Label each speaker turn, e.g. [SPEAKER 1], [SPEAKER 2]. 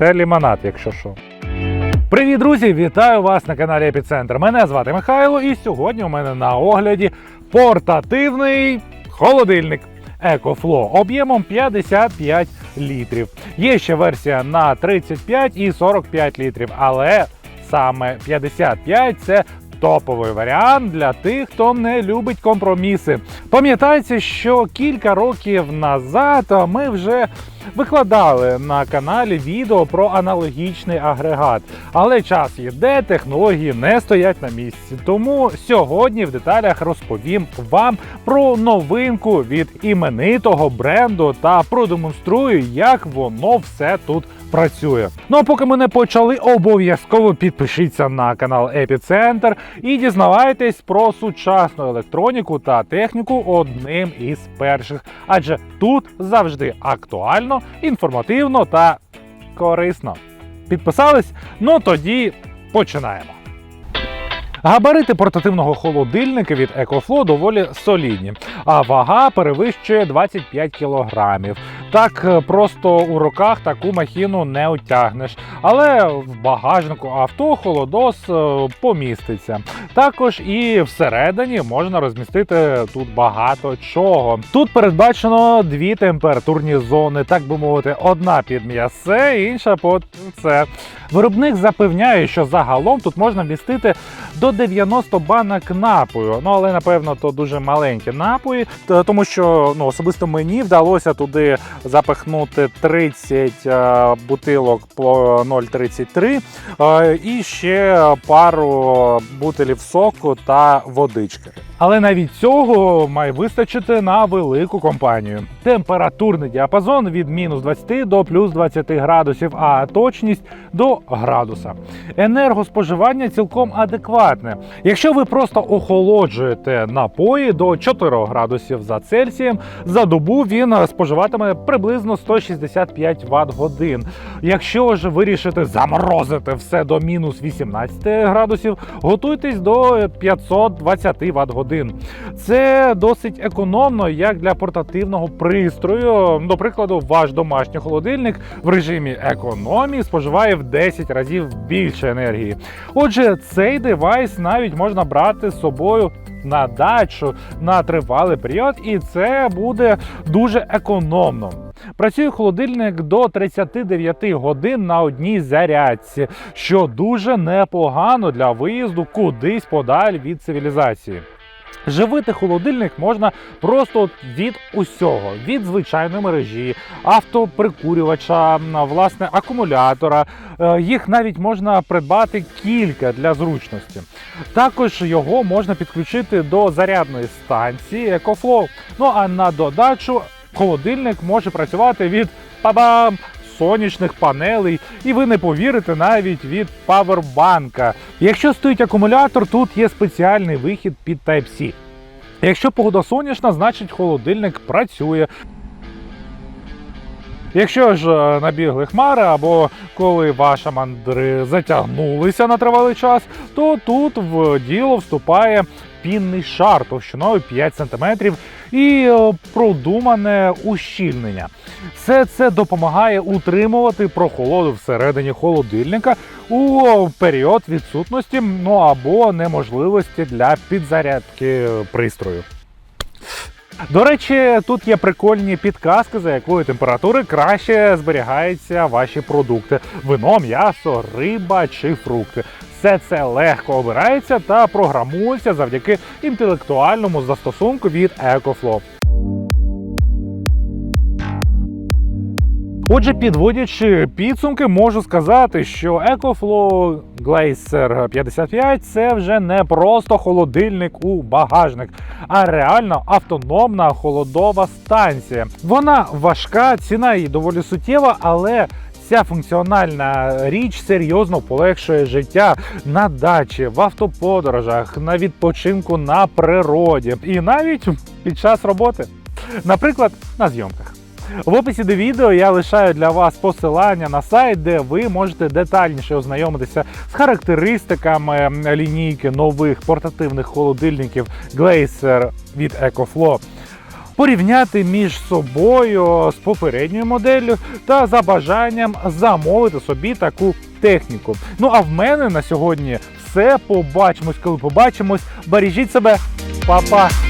[SPEAKER 1] Це лімонад, якщо що. Привіт, друзі! Вітаю вас на каналі Епіцентр. Мене звати Михайло, і сьогодні у мене на огляді портативний холодильник EcoFlow об'ємом 55 літрів. Є ще версія на 35 і 45 літрів, але саме 55 це топовий варіант для тих, хто не любить компроміси. Пам'ятається, що кілька років назад ми вже викладали на каналі відео про аналогічний агрегат. Але час йде, технології не стоять на місці. Тому сьогодні в деталях розповім вам про новинку від іменитого бренду та продемонструю, як воно все тут працює. Ну а поки ми не почали, обов'язково підпишіться на канал Епіцентр і дізнавайтесь про сучасну електроніку та техніку одним із перших, адже тут завжди актуально, інформативно та корисно. Підписались? Ну тоді починаємо. Габарити портативного холодильника від EcoFlow доволі солідні, а вага перевищує 25 кілограмів. Так е, просто у руках таку махіну не утягнеш, але в багажнику авто холодос е, поміститься. Також і всередині можна розмістити тут багато чого. Тут передбачено дві температурні зони, так би мовити, одна під м'ясе, інша під це. Виробник запевняє, що загалом тут можна вмістити до 90 банок напою. Ну але напевно то дуже маленькі напої, тому що ну особисто мені вдалося туди запихнути 30 е, бутилок по 0,33 е, і ще пару бутилів соку та водички. Але навіть цього має вистачити на велику компанію. Температурний діапазон від мінус 20 до плюс 20 градусів, а точність до градуса. Енергоспоживання цілком адекватне. Якщо ви просто охолоджуєте напої до 4 градусів за Цельсієм, за добу він споживатиме приблизно 165 Вт годин. Якщо ж вирішите заморозити все до мінус 18 градусів, готуйтесь до 520 Вт годин. Це досить економно, як для портативного пристрою. До прикладу, ваш домашній холодильник в режимі економії споживає в 10 разів більше енергії. Отже, цей девайс навіть можна брати з собою. На дачу на тривалий період, і це буде дуже економно. Працює холодильник до 39 годин на одній зарядці, що дуже непогано для виїзду кудись подаль від цивілізації. Живити холодильник можна просто від усього: від звичайної мережі, автоприкурювача, власне, акумулятора. Е, Їх навіть можна придбати кілька для зручності. Також його можна підключити до зарядної станції EcoFlow. Ну а на додачу холодильник може працювати від па-бам! Сонячних панелей, і ви не повірите навіть від павербанка. Якщо стоїть акумулятор, тут є спеціальний вихід під Type-C. Якщо погода сонячна, значить холодильник працює. Якщо ж е, набігли хмари, або коли ваші мандри затягнулися на тривалий час, то тут в діло вступає пінний шар товщиною 5 см і е, продумане ущільнення. Все це допомагає утримувати прохолоду всередині холодильника у період відсутності ну або неможливості для підзарядки пристрою. До речі, тут є прикольні підказки, за якої температури краще зберігаються ваші продукти: вино, м'ясо, риба чи фрукти. Все це легко обирається та програмується завдяки інтелектуальному застосунку від EcoFlow. Отже, підводячи підсумки, можу сказати, що EcoFlow Glacier 55 це вже не просто холодильник у багажник, а реально автономна холодова станція. Вона важка, ціна її доволі суттєва, але Ця функціональна річ серйозно полегшує життя на дачі, в автоподорожах, на відпочинку на природі і навіть під час роботи, наприклад, на зйомках. В описі до відео я лишаю для вас посилання на сайт, де ви можете детальніше ознайомитися з характеристиками лінійки нових портативних холодильників Glacier від EcoFlow. порівняти між собою з попередньою моделлю та за бажанням замовити собі таку техніку. Ну а в мене на сьогодні все. Побачимось, коли побачимось. Бережіть себе, Па-па!